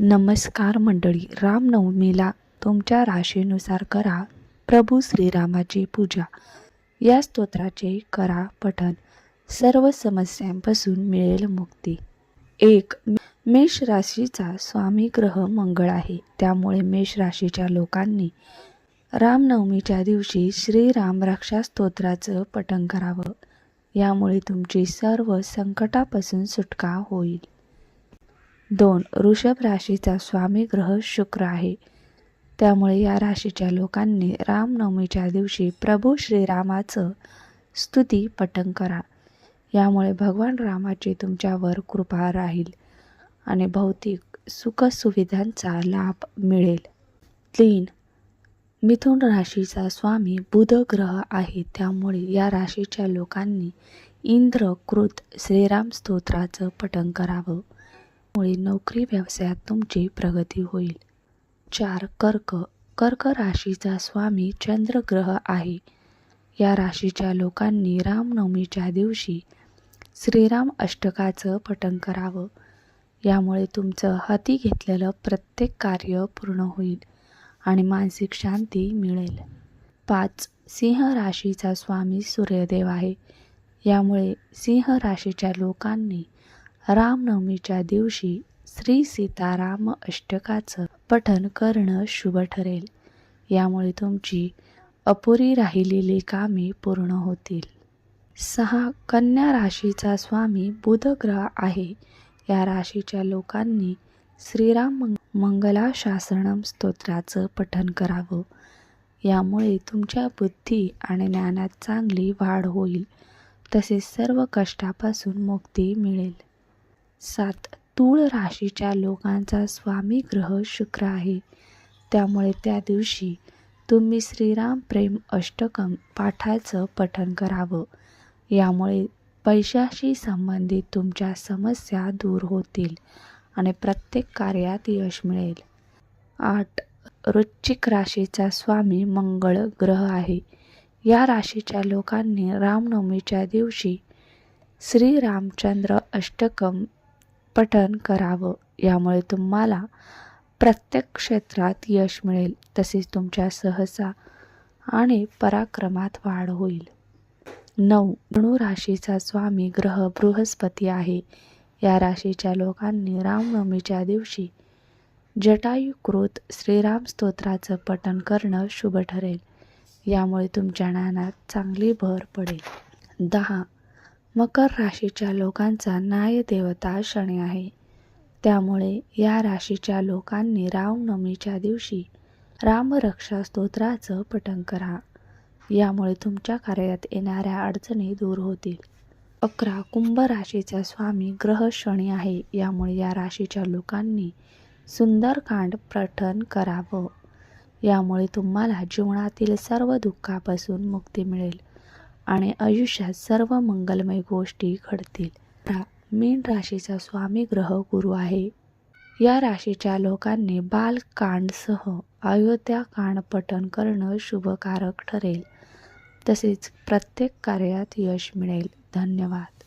नमस्कार मंडळी रामनवमीला तुमच्या राशीनुसार करा. प्रभू श्रीरामाची पूजा. या स्तोत्राचे करा पठन सर्व समस्यांपासून मिळेल मुक्ती. एक मेष राशीचा स्वामी ग्रह मंगळ आहे. त्यामुळे मेष राशीच्या लोकांनी रामनवमीच्या दिवशी श्रीराम रक्षा स्तोत्राचं पठन करावं. यामुळे तुमची सर्व संकटापासून सुटका होईल. दोन वृषभ राशीचा स्वामी ग्रह शुक्र आहे. त्यामुळे या राशीच्या लोकांनी रामनवमीच्या दिवशी प्रभू श्रीरामाचं स्तुती पठण करा. यामुळे भगवान रामाची तुमच्यावर कृपा राहील आणि भौतिक सुखसुविधांचा लाभ मिळेल. तीन मिथुन राशीचा स्वामी बुध ग्रह आहे. त्यामुळे या राशीच्या लोकांनी इंद्रकृत श्रीराम स्तोत्राचं पठण करावं. मुळे नोकरी व्यवसायात तुमची प्रगती होईल. चार कर्क कर्क राशीचा स्वामी चंद्रग्रह आहे. या राशीच्या लोकांनी रामनवमीच्या दिवशी श्रीराम अष्टकाचं पठण करावं. यामुळे तुमचं हाती घेतलेलं प्रत्येक कार्य पूर्ण होईल आणि मानसिक शांती मिळेल. पाच सिंह राशीचा स्वामी सूर्यदेव आहे. यामुळे सिंह राशीच्या लोकांनी रामनवमीच्या दिवशी श्री सीताराम अष्टकाचं पठन करणं शुभ ठरेल. यामुळे तुमची अपुरी राहिलेली कामे पूर्ण होतील. सहा कन्या राशीचा स्वामी बुध ग्रह आहे. या राशीच्या लोकांनी श्रीराम मंग मंगला शासनम स्तोत्राचं पठन करावं. यामुळे तुमच्या बुद्धी आणि ज्ञानात चांगली वाढ होईल. तसेच सर्व कष्टापासून मुक्ती मिळेल. सात तूळ राशीच्या लोकांचा स्वामी ग्रह शुक्र आहे. त्यामुळे त्या दिवशी तुम्ही श्रीराम प्रेम अष्टकम पाठाचं पठन करावं. यामुळे पैशाशी संबंधित तुमच्या समस्या दूर होतील आणि प्रत्येक कार्यात यश मिळेल. आठ वृश्चिक राशीचा स्वामी मंगळ ग्रह आहे. या राशीच्या लोकांनी रामनवमीच्या दिवशी श्रीरामचंद्र अष्टकम पठन करावं यामुळे तुम्हाला प्रत्येक क्षेत्रात यश मिळेल. तसेच तुमच्या सहसा आणि पराक्रमात वाढ होईल. नऊ. धनु राशीचा स्वामी ग्रह बृहस्पती आहे. या राशीच्या लोकांनी रामनवमीच्या दिवशी जटायुकृत श्रीराम स्तोत्राचं पठण करणं शुभ ठरेल. यामुळे तुमच्या ज्ञानात चांगली भर पडेल. दहा. मकर राशीच्या लोकांचा नायदेवता शनी आहे. त्यामुळे या राशीच्या लोकांनी रामनवमीच्या दिवशी रामरक्षा स्तोत्राचं पठण करा. यामुळे तुमच्या कार्यात येणाऱ्या अडचणी दूर होतील. अकरा कुंभ राशीचा स्वामी ग्रह शनी आहे. यामुळे या राशीच्या लोकांनी सुंदरकांड पठण करावं. यामुळे तुम्हाला जीवनातील सर्व दुःखापासून मुक्ती मिळेल. आणि आयुष्यात सर्व मंगलमय गोष्टी घडतील. मीन राशीचा स्वामी ग्रह गुरु आहे. या राशीच्या लोकांनी बालकांडसह अयोध्याकांड पठण करणं शुभकारक ठरेल. तसेच प्रत्येक कार्यात यश मिळेल. धन्यवाद.